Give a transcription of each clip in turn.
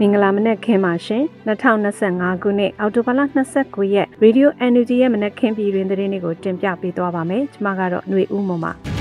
မင်္ဂလာမနက်ခင်းပါရှင်2025ခုနှစ်အောက်တိုဘာလ29ရက် Radio Energy ရဲ့မနက်ခင်းပြည်တွင်သတင်းတွေကိုတင်ပြပေးသွားပါမယ်ကျွန်မကတော့ຫນွေဦးမမပ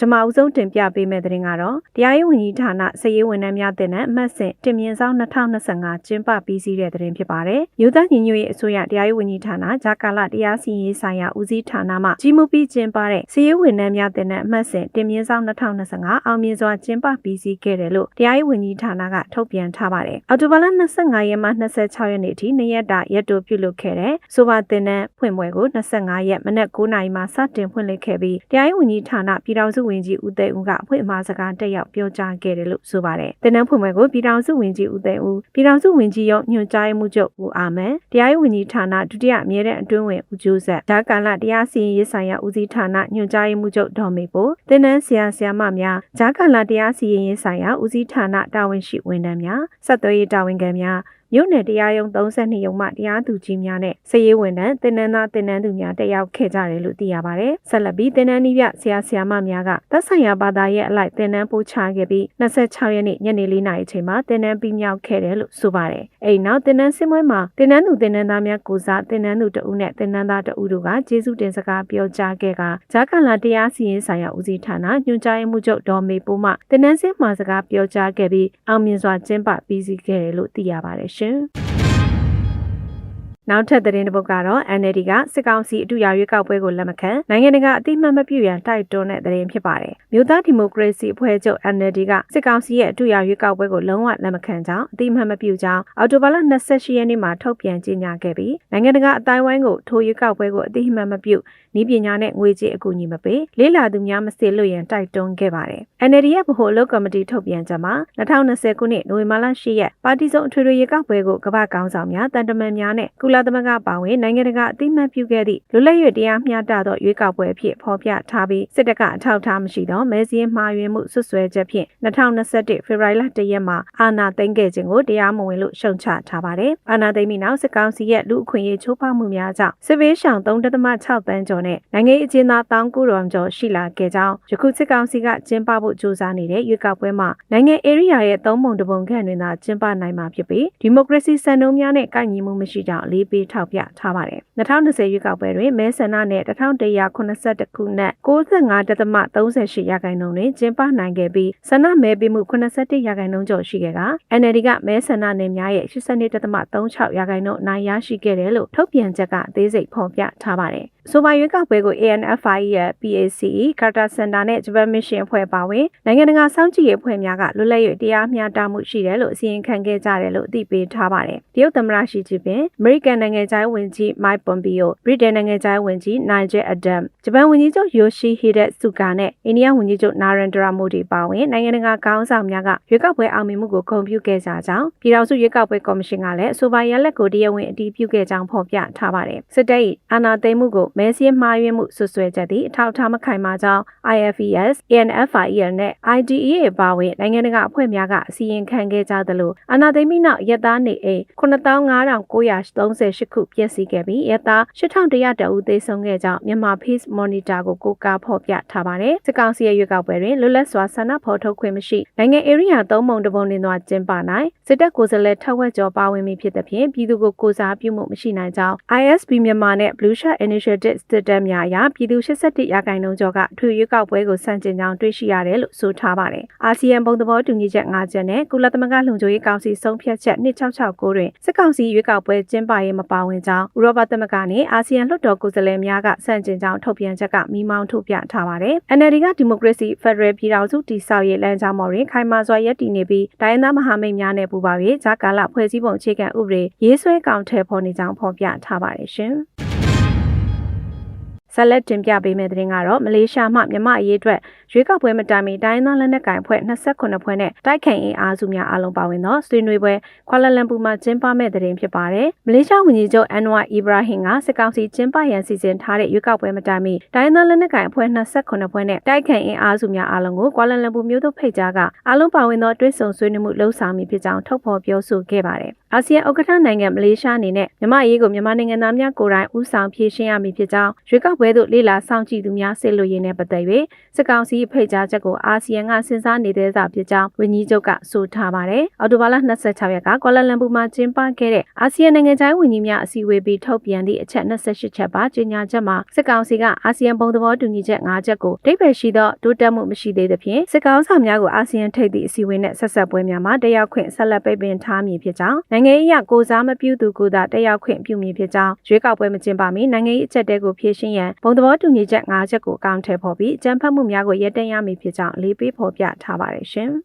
ထမအဦးဆုံးတင်ပြပေးမယ့်သတင်းကတော့တရားရေးဝန်ကြီးဌာနစည်ရေးဝန်ထမ်းများတင်တဲ့အမှတ်စဉ်တင်မြင့်ဆောင်2025ကျင်းပပြီးစီးတဲ့သတင်းဖြစ်ပါတယ်။မြို့သားညီညွတ်ရေးအစိုးရတရားရေးဝန်ကြီးဌာနဂျာကာလတရားစီရင်ရေးဆိုင်ရာဦးစီးဌာနမှကြီးမှုပြီးကျင်းပတဲ့စည်ရေးဝန်ထမ်းများတင်တဲ့အမှတ်စဉ်တင်မြင့်ဆောင်2025အောင်မြင်စွာကျင်းပပြီးစီးခဲ့တယ်လို့တရားရေးဝန်ကြီးဌာနကထုတ်ပြန်ထားပါတယ်။အော်တိုဘာလ25ရက်မှ26ရက်နေ့ထိနှစ်ရက်တာရက်တိုပြုလုပ်ခဲ့တဲ့ဆိုပါတင်တဲ့ဖွင့်ပွဲကို25ရက်မနက်9:00နာရီမှစတင်ဖွင့်လှစ်ခဲ့ပြီးတရားရေးဝန်ကြီးဌာနပြည်ထောင်စုဝန်ကြီးဦးသိန်းဦးကအဖွင့်အမှားစကားတက်ရောက်ပြောကြားခဲ့တယ်လို့ဆိုပါတယ်။တင်တဲ့ဖွင့်ပွဲကိုပြည်ထောင်စုဝန်ကြီးဦးသိန်းဦးပြည်ထောင်စုဝန်ကြီးရုံးညွှန်ကြားရေးမှူးချုပ်ဦးအာမန်တရားရေးဝန်ကြီးဌာနဒုတိယအမြဲတမ်းအတွင်းဝင်ဦးကျိုးဆက်ဒါကာလတရားစီရင်ရေးဆိုင်ရာဦးစီးဌာနညွှန်ကြားရေးမှူးချုပ်ဒေါ်မေပိုတင်တဲ့ဆရာဆရာမများဂျာကာလတရားစီရင်ရေးဆိုင်ရာဦးစီးဌာနတာဝန်ရှိဝန်ထမ်းများဆက်သွယ်ရေးတာဝန်ခံများ မြို့နယ်တရားရုံး32ရုံးမှတရားသူကြီးများနဲ့စည်ရေးဝန်ထမ်းတင်နန်းသားတင်နန်းသူများတက်ရောက်ခဲ့ကြတယ်လို့သိရပါတယ်။ဆက်လက်ပြီးတင်နန်းနီးပြဆရာဆရာမများကသက်ဆိုင်ရာဘာသာရဲ့အလိုက်တင်နန်းပို့ချခဲ့ပြီး26ရက်နေ့ညနေ4နာရီအချိန်မှာတင်နန်းပြီးမြောက်ခဲ့တယ်လို့ဆိုပါတယ်။အဲဒီနောက်တင်နန်းစင်းပွဲမှာတင်နန်းသူတင်နန်းသားများကိုစားတင်နန်းသူတဦးနဲ့တင်နန်းသားတဦးတို့ကကျေးဇူးတင်စကားပြောကြားခဲ့ကဂျာကန်လာတရားစီရင်ဆိုင်ရာဦးစီးဌာနညွှန်ကြားရေးမှူးချုပ်ဒေါ်မေပိုးမှတင်နန်းစင်းမှာစကားပြောကြားခဲ့ပြီးအောင်မြင်စွာကျင်းပပြီးစီးခဲ့တယ်လို့သိရပါတယ်ရှင်။ question. နောက်ထပ်သတင်းတစ်ပုဒ်ကတော့ NLD ကစစ်ကောင်စီအတူရာရွေးကောက်ပွဲကိုလက်မခံနိုင်ငံတကာအသိမှတ်မပြုရန်တိုက်တွန်းတဲ့သတင်းဖြစ်ပါတယ်။မြို့သားဒီမိုကရေစီအဖွဲ့ချုပ် NLD ကစစ်ကောင်စီရဲ့အတူရာရွေးကောက်ပွဲကိုလုံးဝလက်မခံကြောင်းအသိမှတ်မပြုကြောင်းအော်တိုဘာလ28ရက်နေ့မှာထုတ်ပြန်ကြေညာခဲ့ပြီးနိုင်ငံတကာအတိုင်းဝိုင်းကိုထိုရွေးကောက်ပွဲကိုအသိမှတ်မပြုဤပညာနဲ့ငွေကြေးအကူအညီမပေးလေးလာသူများမစေလွတ်ရန်တိုက်တွန်းခဲ့ပါတယ်။ NLD ရဲ့ဗဟိုအလုပ်ကော်မတီထုတ်ပြန်ချက်မှာ2020ခုနှစ်နိုဝင်ဘာလ10ရက်ပါတီစုံအထွေထွေရေကောက်ပွဲကိုကမ္ဘာကောင်းဆောင်များတန်တမန်များနဲ့ကုလသမဂ္ဂပါဝင်နိုင်ငံတကာအသိမှတ်ပြုခဲ့သည့်လွတ်လပ်၍တရားမျှတသောရွေးကောက်ပွဲအဖြစ်ဖော်ပြထားပြီးစစ်တပ်ကအထောက်အထားမရှိသောမဲစည်းမှားယွင်းမှုဆွဆွဲချက်ဖြင့်2021ဖေဖော်ဝါရီလ1ရက်မှာအာဏာသိမ်းခဲ့ခြင်းကိုတရားမဝင်လို့ရှုံချထားပါတယ်။အာဏာသိမ်းပြီးနောက်စစ်ကောင်စီရဲ့လူအခွင့်အရေးချိုးဖောက်မှုများကြောင့်စစ်ဘေးရှောင်3.6တန်းကျော်နဲ့နိုင်ငံရေးအကျဉ်းသား1900ကျော်ရှိလာခဲ့ကြောင်းယခုစစ်ကောင်စီကကျင်းပဖို့ကြိုးစားနေတဲ့ရွေးကောက်ပွဲမှာနိုင်ငံ area ရဲ့သုံးပုံတစ်ပုံခန့်တွင်သာကျင်းပနိုင်မှာဖြစ်ပြီးဒီမိုကရေစီစံနှုန်းများနဲ့ကိုက်ညီမှုမရှိကြောင်းအလေးပေးထောက်ပြထားပါတယ်။2020ရွေးကောက်ပွဲတွင်မဲဆန္ဒနဲ့1182ခုနဲ့95.38ရာခိုင်နှုန်းတွင်ကျင်းပနိုင်ခဲ့ပြီးဆန္ဒမဲပေးမှု81ရာခိုင်နှုန်းကျော်ရှိခဲ့က NLD ကမဲဆန္ဒနယ်များရဲ့82.36ရာခိုင်နှုန်းနိုင်ရရှိခဲ့တယ်လို့ထုတ်ပြန်ချက်ကအသေးစိတ်ဖော်ပြထားပါတယ်။ဆိုပါရွေးကောက်ပွဲကို ANFI ရဲ့ PACE ကာတာစင်တာနဲ့ Japan Mission အဖွဲ့ပါဝင်နိုင်ငံတကာစောင့်ကြည့်ရေးအဖွဲ့များကလွတ်လပ်၍တရားမျှတမှုရှိတယ်လို့အစီရင်ခံခဲ့ကြတယ်လို့အသိပေးထားပါတယ်။တရုတ်သမ္မတရှီဂျင်ပင် American နိုင်ငံခြားရေးဝန်ကြီး Mike Pompeo, Britain နိုင်ငံခြားရေးဝန်ကြီး Nigel Adam, ဂျပန်ဝန်ကြီးချုပ် Yoshihide Suga နဲ့အိန္ဒိယဝန်ကြီးချုပ် Narendra Modi ပါဝင်နိုင်ငံတကာခေါင်းဆောင်များကရွေးကောက်ပွဲအောင်မြင်မှုကိုဂုဏ်ပြုခဲ့ကြကြောင်းပြည်ထောင်စုရွေးကောက်ပွဲကော်မရှင်ကလည်းအဆိုပါရလဒ်ကိုတရားဝင်အတည်ပြုခဲ့ကြောင်းဖော်ပြထားပါတယ်။စစ်တပ်၏အာဏာသိမ်းမှုကိုမဲစည်းမှားယွင်းမှုဆွဆွဲချက်သည့်အထောက်အထားမခိုင်မာကြောင်း IFES, ANFIL နဲ့ IDEA ပါဝင်နိုင်ငံတကာအဖွဲ့များကအစီရင်ခံခဲ့ကြသလိုအာဏာသိမ်းပြီးနောက်ရက်သားနေအိမ်9538ခုပျက်စီးခဲ့ပြီးရက်သား8100တဦးသေဆုံးခဲ့ကြောင်းမြန်မာ Peace Monitor ကိုကိုးကားဖော်ပြထားပါတယ်။စစ်ကောင်စီရဲ့ရွေးကောက်ပွဲတွင်လွတ်လပ်စွာဆန္ဒဖော်ထုတ်ခွင့်မရှိနိုင်ငံ area သုံးပုံတစ်ပုံတွင်သာကျင်းပနိုင်စစ်တပ်ကိုယ်စားလှယ်ထက်ဝက်ကျော်ပါဝင်ပြီးဖြစ်သဖြင့်ပြည်သူကိုကိုစားပြုမှုမရှိနိုင်ကြောင်း ISB မြန်မာနဲ့ Blue Shirt Initiative စစ်တပ်များအရပြည်သူ81ရာခိုင်နှုန်းကျော်ကထွေရွေးကောက်ပွဲကိုစန့်ကျင်ကြောင်းတွေ့ရှိရတယ်လို့ဆိုထားပါတယ်။အာဆီယံဘုံသဘောတူညီချက်၅ချက်နဲ့ကုလသမဂ္ဂလုံခြုံရေးကောင်စီဆုံးဖြတ်ချက်2669တွင်စစ်ကောင်စီရွေးကောက်ပွဲကျင်းပရေးမပါဝင်ကြောင်းဥရောပသမဂ္ဂနဲ့အာဆီယံလွှတ်တော်ကိုယ်စားလှယ်များကစန့်ကျင်ကြောင်းထုတ်ပြန်ချက်ကမိမောင်းထုတ်ပြထားပါတယ်။ NLD ကဒီမိုကရေစီဖက်ဒရယ်ပြည်ထောင်စုတည်ဆောက်ရေးလမ်းကြောင်းပေါ်တွင်ခိုင်မာစွာရပ်တည်နေပြီးတိုင်းသားမဟာမိတ်များနဲ့ပူးပေါင်း၍ဂျာကာလဖွဲ့စည်းပုံအခြေခံဥပဒေရေးဆွဲကောင်ထည်ဖော်နေကြောင်းဖော်ပြထားပါတယ်ရှင်။ ဆက်လက်တင်ပြပေးမယ့်သတင်းကတော့မလေးရှားမှမြမအရေးအတွက်ရွေးကောက်ပွဲမတိုင်မီတိုင်းသားလက်နက်ကိုင်ဖွဲ့28ဖွဲ့နဲ့တိုက်ခိုင်အင်အားစုများအလုံးပါဝင်သောဆွေးနွေးပွဲခွာလာလမ်ပူမှာကျင်းပမဲ့တဲ့တင်ဖြစ်ပါတယ်။မလေးရှားဝန်ကြီးချုပ်အန်နဝါအီဘရာဟင်ကစစ်ကောင်စီကျင်းပရန်စီစဉ်ထားတဲ့ရွေးကောက်ပွဲမတိုင်မီတိုင်းသားလက်နက်ကိုင်ဖွဲ့28ဖွဲ့နဲ့တိုက်ခိုင်အင်အားစုများအလုံးကိုခွာလာလမ်ပူမြို့သို့ဖိတ်ကြားကအလုံးပါဝင်သောတွဲဆုံဆွေးနွေးမှုလှုပ်ဆောင်မည်ဖြစ်ကြောင်းထုတ်ဖော်ပြောဆိုခဲ့ပါတယ်။အာဆီယံဥက္ကဋ္ဌနိုင်ငံမလေးရှားအနေနဲ့မြမအရေးကိုမြန်မာနိုင်ငံသားများကိုယ်တိုင်ဦးဆောင်ဖြည့်ရှင်းရမည်ဖြစ်ကြောင်းရွေးကောက်ပွဲသို့လေလာစောင့်ကြည့်သူများဆစ်လို့ရင်းနဲ့ပတ်သက်၍စစ်ကောင်စီဖိတ်ကြားချက်ကိုအာဆီယံကစဉ်းစားနေတဲ့စာဖြစ်ကြောင်းဝန်ကြီးချုပ်ကဆိုထားပါတယ်။အော်တိုဘာလ26ရက်ကကွာလာလမ်ပူမှာကျင်းပခဲ့တဲ့အာဆီယံနိုင်ငံခြားရေးဝန်ကြီးများအစည်းအဝေးပြီးထုတ်ပြန်သည့်အချက်28ချက်ပါကြေညာချက်မှာစစ်ကောင်စီကအာဆီယံဘုံသဘောတူညီချက်5ချက်ကိုတိတ်ပယ်ရှိသောတိုးတက်မှုမရှိသေးသဖြင့်စစ်ကောင်ဆောင်များကိုအာဆီယံထိပ်သည့်အစည်းအဝေးနဲ့ဆက်ဆက်ပွဲများမှာတက်ရောက်ခွင့်ဆက်လက်ပိတ်ပင်ထားမည်ဖြစ်ကြောင်းနိုင်ငံရေးအရကိုစားမပြုသူကိုသာတက်ရောက်ခွင့်ပြုမည်ဖြစ်ကြောင်းရွေးကောက်ပွဲမကျင်းပမီနိုင်ငံရေးအချက်တဲကိုဖြည့်ရှင်းရန်ဘုံသဘောတူညီချက်5ချက်ကိုအကောင့်ထည့်ဖော်ပြီးအကြံဖတ်မှုများကိုရပ်တန့်ရမည်ဖြစ်ကြောင်းအလေးပေးဖော်ပြထားပါတယ်ရှင်။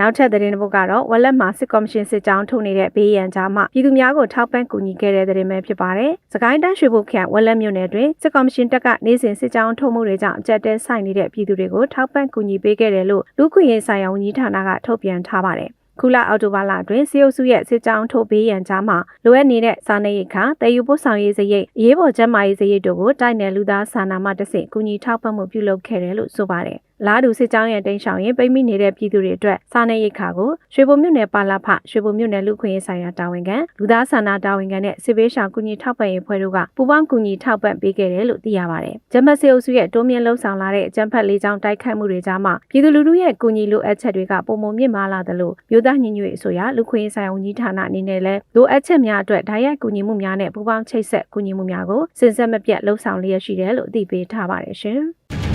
နောက်ထပ်သတင်းတစ်ပုဒ်ကတော့ဝက်လက်မှာစစ်ကော်မရှင်စစ်ကြောင်းထုတ်နေတဲ့ဘေးရန်ကြားမှပြည်သူများကိုထောက်ပံ့ကူညီခဲ့တဲ့သတင်းပဲဖြစ်ပါတယ်။စကိုင်းတိုင်းရွှေဘုတ်ခရိုင်ဝက်လက်မြို့နယ်တွင်စစ်ကော်မရှင်တပ်ကနေစဉ်စစ်ကြောင်းထုတ်မှုတွေကြောင့်အကြက်တဲဆိုင်နေတဲ့ပြည်သူတွေကိုထောက်ပံ့ကူညီပေးခဲ့တယ်လို့လူ့ခွင့်ရေးဆိုင်ရာဝန်ကြီးဌာနကထုတ်ပြန်ထားပါတယ်။ ခုလအောက်တိုဘာလအတွင်းစီအုပ်စုရဲ့စစ်ကြောင်းထုတ်ပေးရန်ကြားမှာလိုအပ်နေတဲ့စာနေရိတ်ခတည်ယူပို့ဆောင်ရေးစရိတ်အရေးပေါ်ကျန်းမာရေးစရိတ်တို့ကိုတိုက်နယ်လူသားစာနာမှတဆင့်ကူညီထောက်ပံ့မှုပြုလုပ်ခဲ့တယ်လို့ဆိုပါတယ်။ လာဒူစစ်ကြောင်းရဲ့တိန့်ရှောင်ရင်ပိတ်မိနေတဲ့ပြည်သူတွေအတွက်စားနပ်ရိက္ခာကိုရွှေဘုံမြို့နယ်ပါလာဖရွှေဘုံမြို့နယ်လူခွင့်ရေးဆိုင်ရာတာဝန်ခံလူသားစာနာတာဝန်ခံနဲ့စစ်ဘေးရှောင်ကူညီထောက်ပံ့ရေးဖွဲ့တို့ကပူးပေါင်းကူညီထောက်ပံ့ပေးခဲ့တယ်လို့သိရပါတယ်။ဂျမတ်စီအုပ်စုရဲ့တိုးမြင့်လှုပ်ဆောင်လာတဲ့အကြမ်းဖက်လေးကြောင်းတိုက်ခိုက်မှုတွေကြားမှာပြည်သူလူထုရဲ့ကူညီလိုအပ်ချက်တွေကပုံမမြင့်မားလာသလိုမြို့သားညီညွတ်ရေးအစိုးရလူခွင့်ရေးဆိုင်ရာဝန်ကြီးဌာနအနေနဲ့လည်းလိုအပ်ချက်များအတွက်ဓာတ်ရိုက်ကူညီမှုများနဲ့ပူးပေါင်းချိတ်ဆက်ကူညီမှုများကိုစဉ်ဆက်မပြတ်လှုပ်ဆောင်လျက်ရှိတယ်လို့အသိပေးထားပါတယ်ရှင်။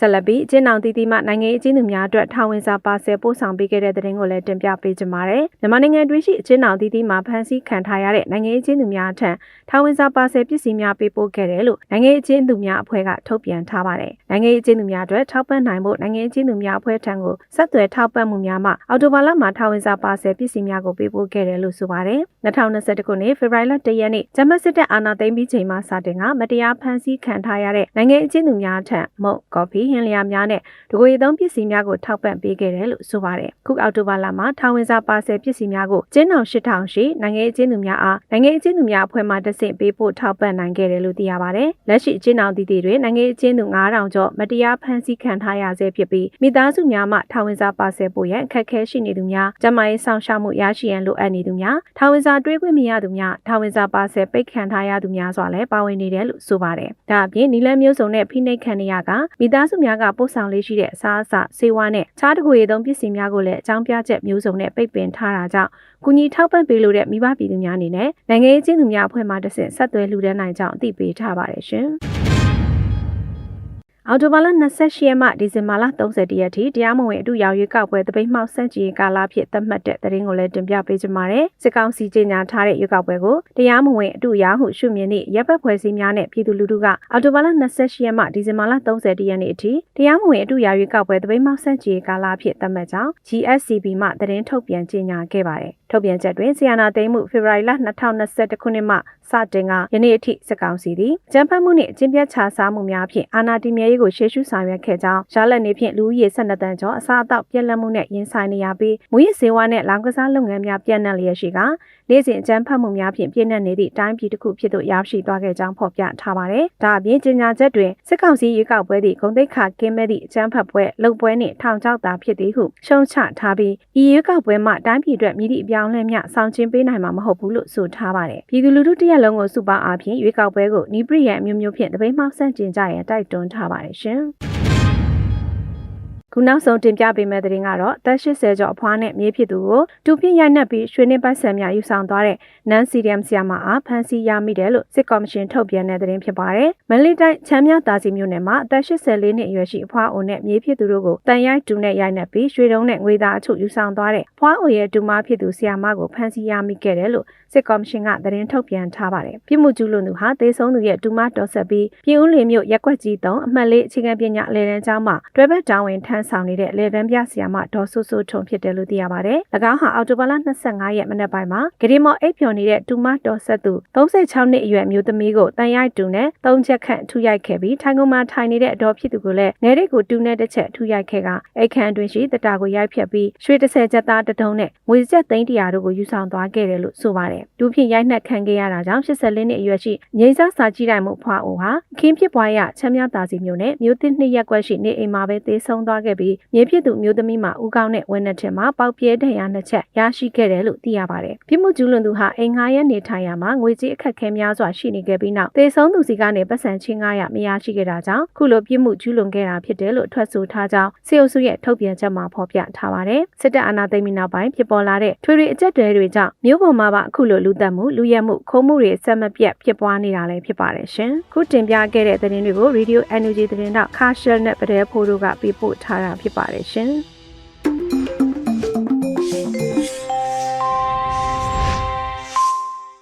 ဆက်လက်ပြီးအကျဉ်းအောင်တီတီမှနိုင်ငံရေးအကျဉ်းသူများအတွက်ထောင်ဝင်စာပါဆယ်ပို့ဆောင်ပေးခဲ့တဲ့တဲ့တင်ကိုလည်းတင်ပြပေးကြပါမယ်။မြန်မာနိုင်ငံတွင်းရှိအကျဉ်းအောင်တီတီမှဖမ်းဆီးခံထားရတဲ့နိုင်ငံရေးအကျဉ်းသူများထံထောင်ဝင်စာပါဆယ်ပစ္စည်းများပေးပို့ခဲ့တယ်လို့နိုင်ငံရေးအကျဉ်းသူများအဖွဲ့ကထုတ်ပြန်ထားပါတယ်။နိုင်ငံရေးအကျဉ်းသူများအတွက်ထောက်ပံ့နိုင်ဖို့နိုင်ငံရေးအကျဉ်းသူများအဖွဲ့ထံကိုဆက်သွယ်ထောက်ပံ့မှုများမှအော်တိုဘာလမှာထောင်ဝင်စာပါဆယ်ပစ္စည်းများကိုပေးပို့ခဲ့တယ်လို့ဆိုပါတယ်။2021ခုနှစ်ဖေဖော်ဝါရီလ1ရက်နေ့ဂျမတ်စစ်တပ်အာဏာသိမ်းပြီးချိန်မှစတင်ကမတရားဖမ်းဆီးခံထားရတဲ့နိုင်ငံရေးအကျဉ်းသူများထံမုတ်ကော်ဖီဟင်းလျာများနဲ့ဒဂိုရီသုံးပစ္စည်းများကိုထောက်ပံ့ပေးခဲ့တယ်လို့ဆိုပါတယ်။ခုအောက်တိုဘာလမှာထောင်ဝင်စာပါဆယ်ပစ္စည်းများကိုကျင်းအောင်8000ရှိနိုင်ငံရေးအကျဉ်းသူများအားနိုင်ငံရေးအကျဉ်းသူများအဖွဲ့မှတဆင့်ပေးပို့ထောက်ပံ့နိုင်ခဲ့တယ်လို့သိရပါတယ်။လက်ရှိအကျဉ်းအောင်တည်တည်တွင်နိုင်ငံရေးအကျဉ်းသူ9000ကျော်မတရားဖမ်းဆီးခံထားရဆဲဖြစ်ပြီးမိသားစုများမှထောင်ဝင်စာပါဆယ်ပို့ရန်အခက်အခဲရှိနေသူများ၊ကျန်းမာရေးဆောင်ရှောက်မှုရရှိရန်လိုအပ်နေသူများ၊ထောင်ဝင်စာတွေးခွင့်မရသူများ၊ထောင်ဝင်စာပါဆယ်ပိတ်ခံထားရသူများစွာလည်းပါဝင်နေတယ်လို့ဆိုပါတယ်။ဒါအပြင်နီလန်းမျိုးစုံနဲ့ဖိနှိပ်ခံနေရကမိသားစုများကပို့ဆောင်လေးရှိတဲ့အစားအစာဆေးဝါးနဲ့ခြားတကူရည်သုံးပစ္စည်းများကိုလည်းအကြောင်းပြချက်မျိုးစုံနဲ့ပိတ်ပင်ထားတာကြောင့်ကူညီထောက်ပံ့ပေးလို့တဲ့မိဘပြည်သူများအနေနဲ့နိုင်ငံရေးချင်းသူများအဖွဲ့မှတစ်ဆင့်ဆက်သွယ်လှူဒန်းနိုင်ကြောင်းအသိပေးထားပါတယ်ရှင်။ အော်တိုဘာလ28ရက်မှဒီဇင်ဘာလ30ရက်ထိတရားမဝင်အတူရောက်ရွေးကောက်ပွဲတပိတ်မှောက်ဆန့်ကျင်ကာလဖြစ်သတ်မှတ်တဲ့သတင်းကိုလည်းတင်ပြပေးကြပါမယ်။စစ်ကောင်စီကြေညာထားတဲ့ရွေးကောက်ပွဲကိုတရားမဝင်အတူရောက်ဟုရှုမြင်သည့်ရပ်ပတ်ဖွဲ့စည်းများနဲ့ပြည်သူလူထုကအော်တိုဘာလ28ရက်မှဒီဇင်ဘာလ30ရက်နေ့အထိတရားမဝင်အတူရောက်ရွေးကောက်ပွဲတပိတ်မှောက်ဆန့်ကျင်ကာလဖြစ်သတ်မှတ်ကြောင်း GSCB မှသတင်းထုတ်ပြန်ကြေညာခဲ့ပါတယ်။ထုတ်ပြန်ချက်တွင်ဆီယနာသိမ်းမှုဖေဖော်ဝါရီလ2021ခုနှစ်မှ စတင်ကယနေ့အထိစစ်ကောင်စီသည်ကြမ်းဖက်မှုနှင့်အကျင့်ပြတ်ခြားစားမှုများဖြင့်အာဏာတည်မြဲရေးကိုရှေ့ရှုဆောင်ရွက်ခဲ့ကြောင်းရလက်နေဖြင့်လူဦးရေ12တန်းကျော်အစားအသောက်ပြက်လက်မှုနဲ့ရင်ဆိုင်နေရပြီးမူရစ်စေဝါနဲ့လောင်ကစားလုပ်ငန်းများပြန့်နှံ့လျက်ရှိက နေ့စဉ်အကြမ်းဖက်မှုများဖြင့်ပြည့်နှက်နေသည့်တိုင်းပြည်တစ်ခုဖြစ်သို့ရောက်ရှိသွားခဲ့ကြောင်းဖော်ပြထားပါတယ်။ဒါအပြင်ကြေညာချက်တွင်စစ်ကောင်စီရွေးကောက်ပွဲသည့်ဂုံတိတ်ခါကင်းမဲ့သည့်အကြမ်းဖက်ပွဲလုံပွဲနှင့်ထောင်ချောက်တာဖြစ်သည်ဟုရှုံချထားပြီးဤရွေးကောက်ပွဲမှတိုင်းပြည်အတွက်မြည်သည့်အပြောင်းလဲမျှဆောင်ကျဉ်ပေးနိုင်မှာမဟုတ်ဘူးလို့ဆိုထားပါတယ်။ပြည်သူလူထုတရက်လုံးကိုစုပေါင်းအားဖြင့်ရွေးကောက်ပွဲကိုနီးပရိယံအမျိုးမျိုးဖြင့်တပိတ်မှောက်ဆန့်ကျင်ကြရန်တိုက်တွန်းထားပါတယ်ရှင်။ ခုနောက်ဆုံးတင်ပြပေးမယ့်သတင်းကတော့အသက်80ကျော်အဖွားနဲ့မြေးဖြစ်သူကိုတူပြင်းရိုက်နှက်ပြီးရွှေနှင်းပတ်ဆံများယူဆောင်သွားတဲ့နန်စီရီယမ်ဆီယာမအားဖမ်းဆီးရမိတယ်လို့စစ်ကော်မရှင်ထုတ်ပြန်တဲ့သတင်းဖြစ်ပါတယ်။မန္တလေးတိုင်းချမ်းမြသာစီမြို့နယ်မှာအသက်84နှစ်အရွယ်ရှိအဖွားအိုနဲ့မြေးဖြစ်သူတို့ကိုတန်ရိုက်တူနဲ့ရိုက်နှက်ပြီးရွှေတုံးနဲ့ငွေသားအချို့ယူဆောင်သွားတဲ့ဖွားအိုရဲ့ဒူမဖြစ်သူဆီယာမကိုဖမ်းဆီးရမိခဲ့တယ်လို့စစ်ကော်မရှင်ကသတင်းထုတ်ပြန်ထားပါတယ်။ပြည်မှုကျူးလွန်သူဟာသေဆုံးသူရဲ့ဒူမတော်ဆက်ပြီးပြည်ဦးလင်မြို့ရက်ကွက်ကြီး3အမှတ်လေးအခြေခံပညာလေတန်းကျောင်းမှာတွဲဘက်တာဝန်ထမ်းဆောင်နေတဲ့လေတန်းပြဆရာမဒေါ်ဆုဆုထုံဖြစ်တယ်လို့သိရပါတယ်။၎င်းဟာအော်တိုဘာလ25ရက်မနက်ပိုင်းမှာဂရီမော်အိပ်ဖြော်နေတဲ့ဒူမတော်ဆက်သူ36နှစ်အရွယ်မျိုးသမီးကိုတန်ရိုက်တူနဲ့၃ချက်ခန့်ထူရိုက်ခဲ့ပြီးထိုင်ကုန်မှာထိုင်နေတဲ့အတော်ဖြစ်သူကိုလည်းငယ်ရိတ်ကိုတူနဲ့တစ်ချက်ထူရိုက်ခဲ့ကအိတ်ခမ်းတွင်ရှိတတာကိုရိုက်ဖြတ်ပြီးရွှေ30ချက်သားတဒုံနဲ့ငွေကျပ်သိန်း100တို့ကိုယူဆောင်သွားခဲ့တယ်လို့ဆိုပါတယ်။ဒူးဖြင့်ရိုက်နှက်ခံခဲ့ရတာကြောင့်84နှစ်အရွယ်ရှိငိမ့်စားစာကြည့်တိုင်မှုဖွားအိုဟာခင်းဖြစ်ပွားရချမ်းမြသာစီမျိုးနဲ့မျိုးသစ်နှစ်ရက်ကွက်ရှိနေအိမ်မှာပဲသေဆုံးသွားခဲ့ခဲ့ပြီးမြေဖြစ်သူမျိုးသမီးမှာဦးကောင်းနဲ့ဝင်းနှစ်ထင်မှာပေါက်ပြဲဒဏ်ရာနှစ်ချက်ရရှိခဲ့တယ်လို့သိရပါတယ်။ပြစ်မှုကျူးလွန်သူဟာအိမ်ငှားရဲနေထိုင်ရာမှာငွေကြေးအခက်အခဲများစွာရှိနေခဲ့ပြီးနောက်သေဆုံးသူစီကနေပတ်စံချင်း900မရရှိခဲ့တာကြောင့်ခုလိုပြစ်မှုကျူးလွန်ခဲ့တာဖြစ်တယ်လို့ထွက်ဆိုထားကြောင်းစေအုပ်စုရဲ့ထုတ်ပြန်ချက်မှာဖော်ပြထားပါတယ်။စစ်တပ်အာဏာသိမ်းပြီးနောက်ပိုင်းဖြစ်ပေါ်လာတဲ့ထွေထွေအကြက်တွေတွေကြောင့်မြို့ပေါ်မှာပါအခုလိုလူသက်မှုလူရဲမှုခိုးမှုတွေဆက်မပြတ်ဖြစ်ပွားနေတာလည်းဖြစ်ပါတယ်ရှင်။ခုတင်ပြခဲ့တဲ့သတင်းတွေကို Radio Energy သတင်းတော့ Casual နဲ့ပဒဲဖိုးတို့ကပြပို့ထားတာဖြစ်ပါတယ်ရှင်။